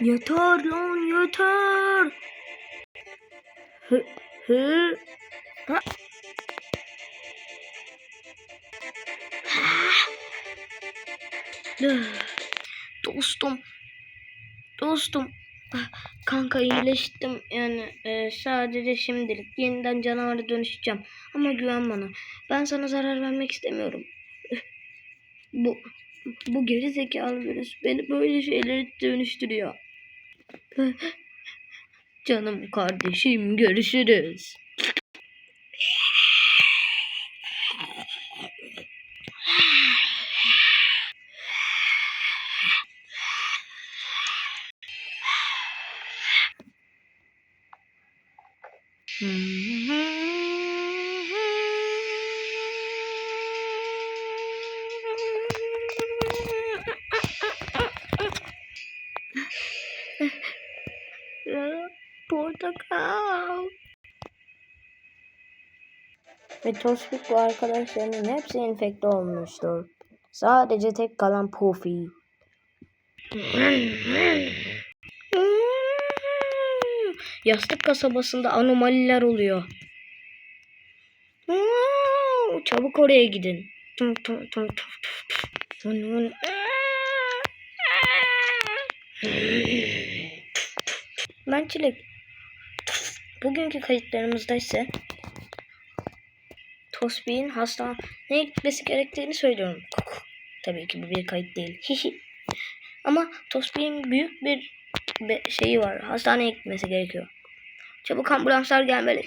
Yeter lan yeter. Hı, hı. Ha. Üh. Dostum. Dostum. Ah, Kanka iyileştim yani e, sadece şimdilik yeniden canavara dönüşeceğim ama güven bana ben sana zarar vermek istemiyorum Üh. bu bu geri zekalı virüs beni böyle şeylere dönüştürüyor. canım kardeşim görüşürüz Portakal. Ve Tospik ve arkadaşlarının hepsi enfekte olmuştur. Sadece tek kalan Puffy. Yastık kasabasında anomaliler oluyor. Çabuk oraya gidin. Ben Çilek. Bugünkü kayıtlarımızda ise Tosbih'in hastaneye gitmesi gerektiğini söylüyorum. Tabii ki bu bir kayıt değil. Ama Tosbih'in büyük bir şeyi var. Hastaneye gitmesi gerekiyor. Çabuk ambulanslar gelmeli.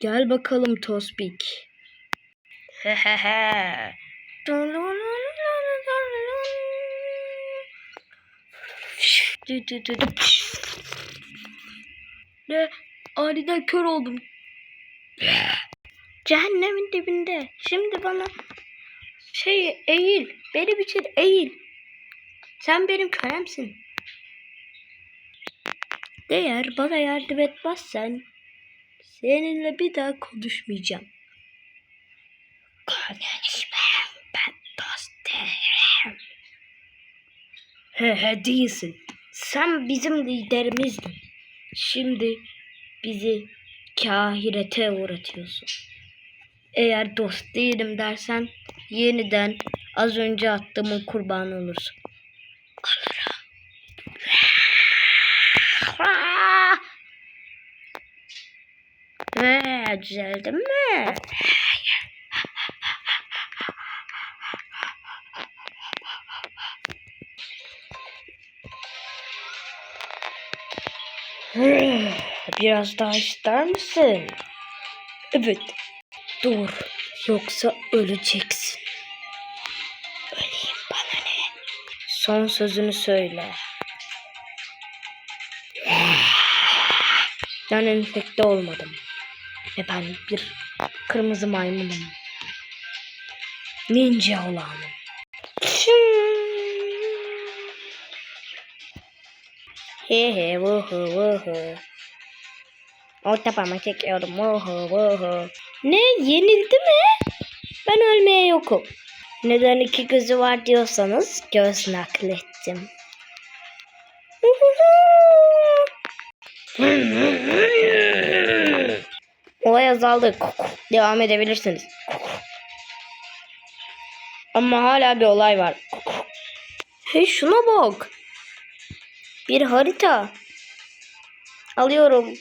Gel bakalım Tospik. Hehehe. Ne? Aniden kör oldum. Cehennemin dibinde. Şimdi bana şey eğil. Benim için eğil. Sen benim kölemsin. Eğer bana yardım etmezsen seninle bir daha konuşmayacağım. Konuşmam. Ben dost değilim. He he değilsin. Sen bizim liderimizdin. Şimdi bizi kahirete uğratıyorsun. Eğer dost değilim dersen yeniden az önce attığımın kurbanı olursun. Olurum. Ve düzeldin mi? Biraz daha ister misin? Evet. Dur. Yoksa öleceksin. Öleyim bana ne? Son sözünü söyle. Ben enfekte olmadım. Ve ben bir kırmızı maymunum. Ninja olanım. He he vuhu vuhu. Orta parmak çekiyorum vuhu vuhu. Ne yenildi mi? Ben ölmeye yokum. Neden iki gözü var diyorsanız göz naklettim. Olay azaldı. Devam edebilirsiniz. Ama hala bir olay var. Hey şuna bak. Bir harita. Alıyorum.